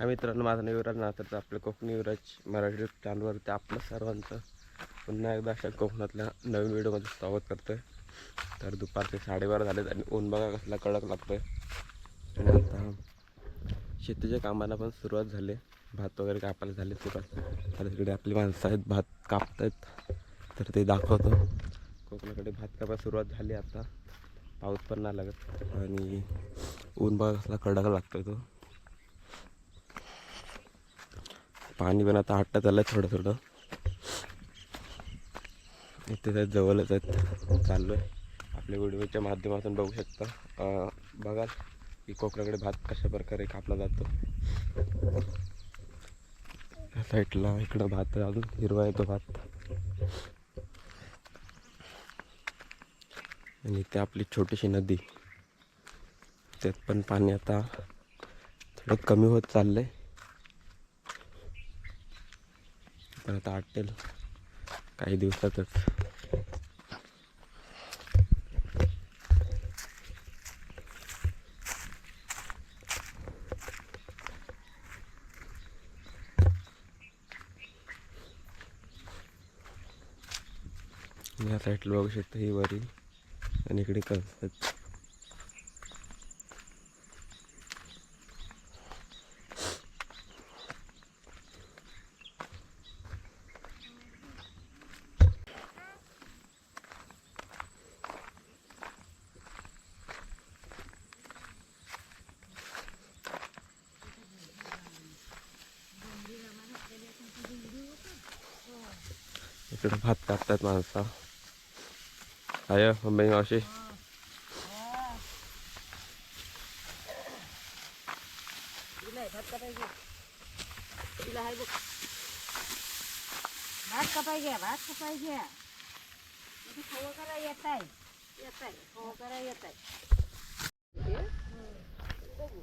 हा मित्रांनो माझं नाव युवराज नातर आपलं कोकणी युवराज मराठी चॅनलवरती आपलं सर्वांचं पुन्हा एकदा अशा कोकणातल्या नवीन व्हिडिओमध्ये स्वागत करतोय. तर दुपारचे साडेबारा झालेत आणि ऊन बघा कसला कडक लागतोय. आणि आता शेतीच्या कामाला पण सुरुवात झाली. भात वगैरे कापायला झाले सुरुवात. तर तिकडे आपली माणसं आहेत भात कापतायत. तर ते दाखवतो. कोकणाकडे भात कापायला सुरुवात झाली आता. पाऊस पण नाही लागत. आणि ऊन बघा कसला कडक लागतो तो. पाणी पण आता आटत आलं थोडं थोडं. इथे तर जवळच आहेत. चाललो आहे आपल्या व्हिडिओच्या माध्यमातून बघू शकता. बघाल की कोकणाकडे भात कशा प्रकारे कापला जातो. या साईडला इकडं भात अजून. हिरवा येतो भात. आणि इथे आपली छोटीशी नदी. त्यात पण पाणी आता थोडं कमी होत चाललंय. पण आता आटेल. काही दिवसातच. या साईडला बघू शकता ही वरील आणि इकडे कळतात इकडे भात कापतात माणसं आय मम्मी मावशी तिला भात कापायचे तिला हाय बघ भात कापायचे भात कापायचे इथे खवं करा येत आहे येत आहे खवं करा येत आहे बघू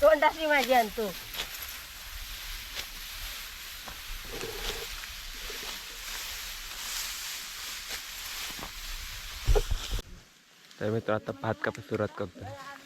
तोंडाशी माझी आणतो तर मित्र आता भात कापायला सुरुवात करतो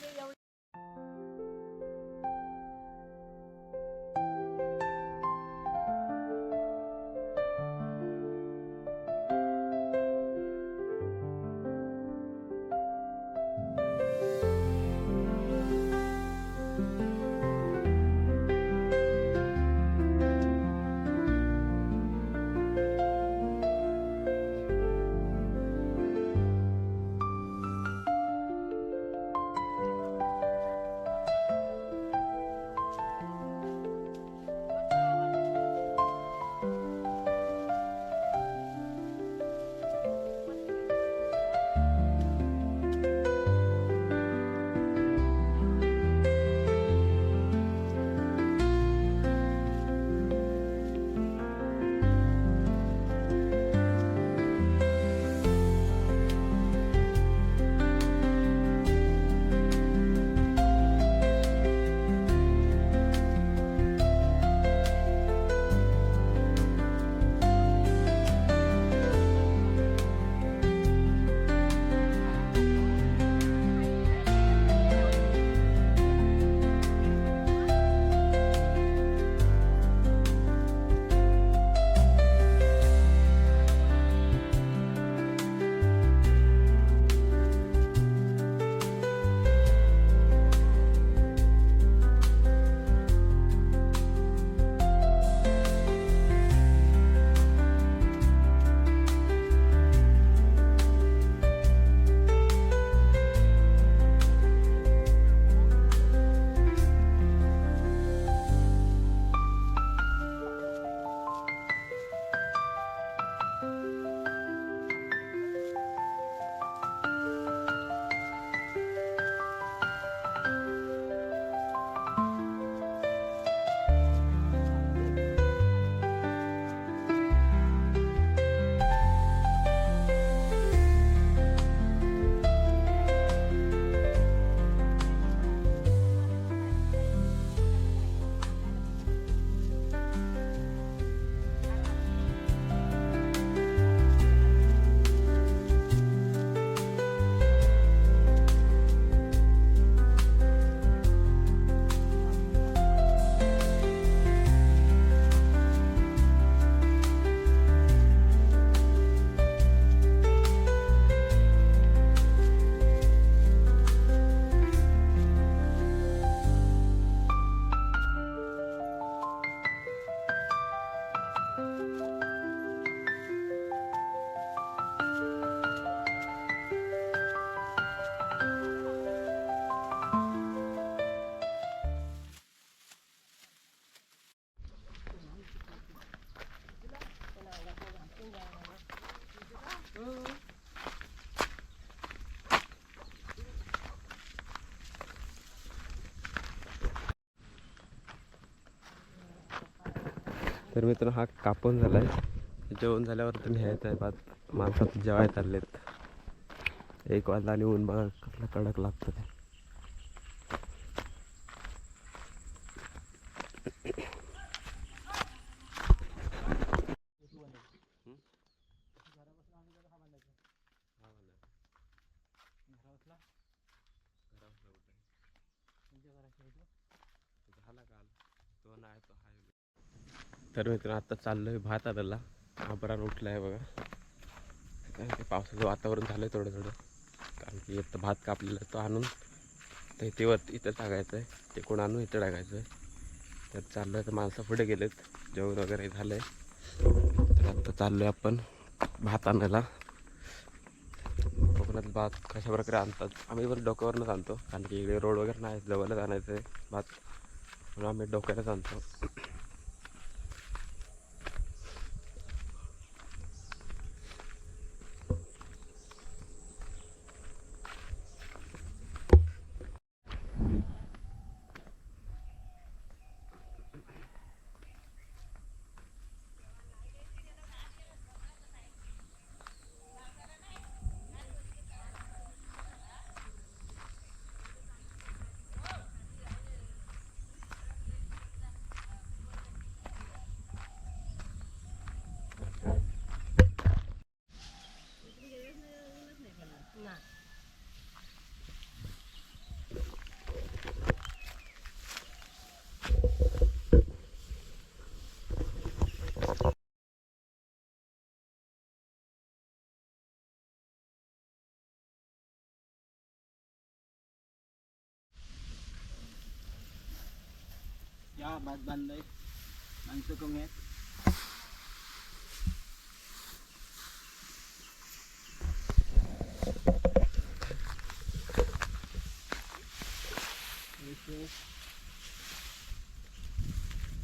तर मित्र हा कापून झाला आहे जेवण झाल्यावर तर न्यायचं आहे भात माणसात जेवायला चाललेत एक वाजला आणि ऊन बघा कसला कडक लागतं ते. तर मित्र आता चाललोय भात आलेला आबरान उठला आहे बघा. कारण की पावसाचं वातावरण झालं आहे थोडं थोडं. कारण की इथं भात कापलेला तो आणून तर इथे वरती इथं टाकायचं आहे ते कोण आणून इथं टाकायचं आहे तर चाललं आहे तर माणसं पुढे गेलेत. जेवण वगैरे झालं आहे तर आता चाललो आहे आपण भात आणायला. कोकणात भात कशा प्रकारे आणतात? आम्ही पण डोक्यावरनंच आणतो. कारण की इकडे रोड वगैरे नाही जवळच आणायचं आहे भात. म्हणून आम्ही डोक्यालाच आणतो. या भात बांधलाय माणसं कमी आहेत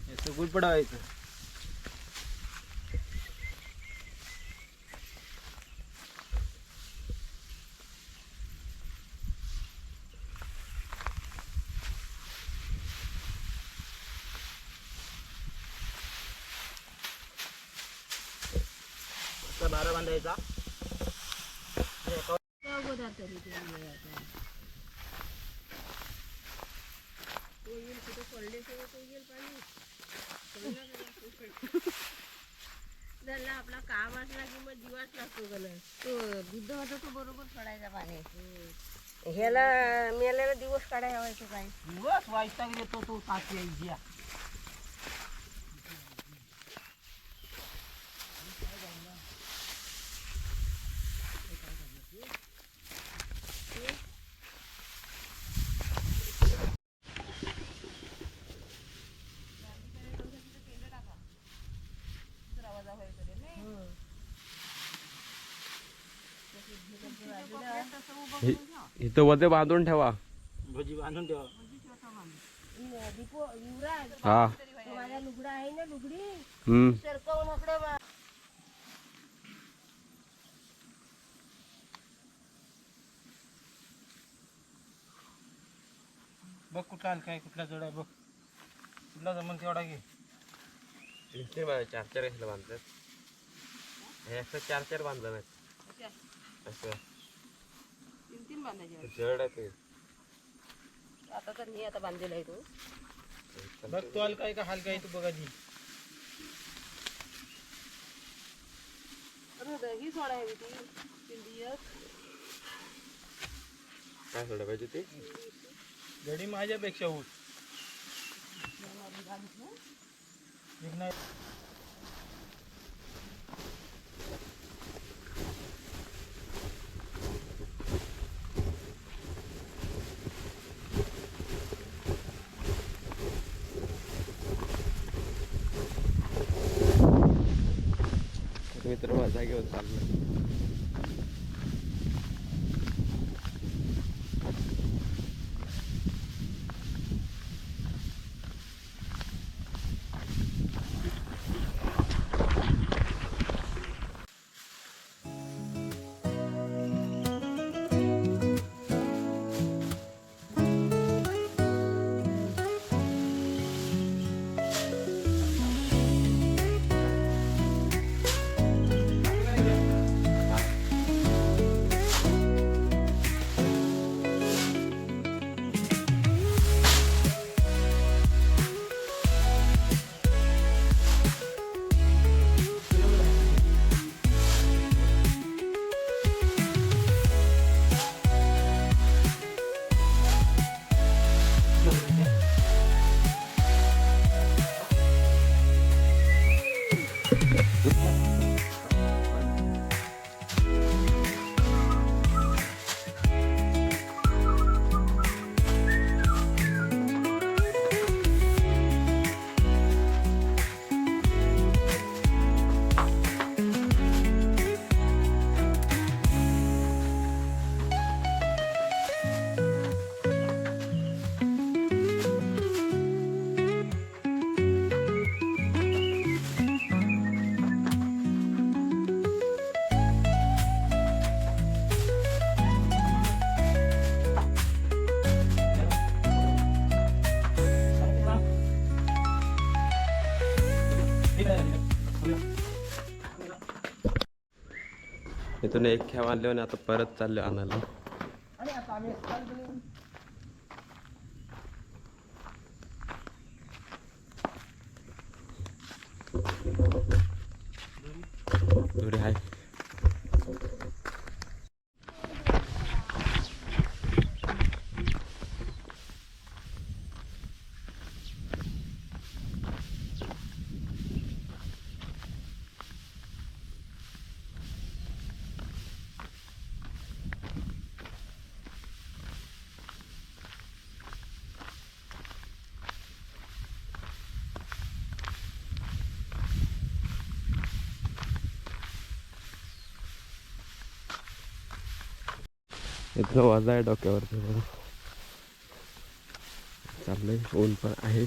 याचं गुड पडावायचं बारा बांधायचा अगोदर तरी ते मिळायचं. तो येईल कुठं पडल्याशिवाय तो येईल पाणी झाला आपला काम असला की मग दिवास लागतो गलं तो बुद्ध होता तो बरोबर पडायचा पाणी. ह्याला मेल्याला दिवस काढायला व्हायचं काय दिवस वाईटाक येतो तो तास यायची हि- इथं वदे बांधून ठेवा. भजी बांधून ठेवा. दीपो युवराज हा. तो माझा लुगडा आहे ना लुगडी हम्म. सरकवून हकडे बा बघ कुठला आल काय कुठला जड आहे बघ. कुठला जमन तेवढा घे. चार चार बांधतात. हे असं चार चार बांधलं नाही असं. तीन बांधायचे जड आहे ते. आता तर मी आता बांधलेला आहे तो. बघ तू आल काय का? हाल काय तू बघा जी. अरे दही सोडावी ती तीन दिवस काय सोडा पाहिजे ते? गडी माझ्यापेक्षा होत एक नाही तर मित्र इथून एक खेळ आणले आणि आता परत चालले आणायला. दोरी आहे इथलं वाजा आहे डोक्यावरती. चाललंय. ऊन पण आहे.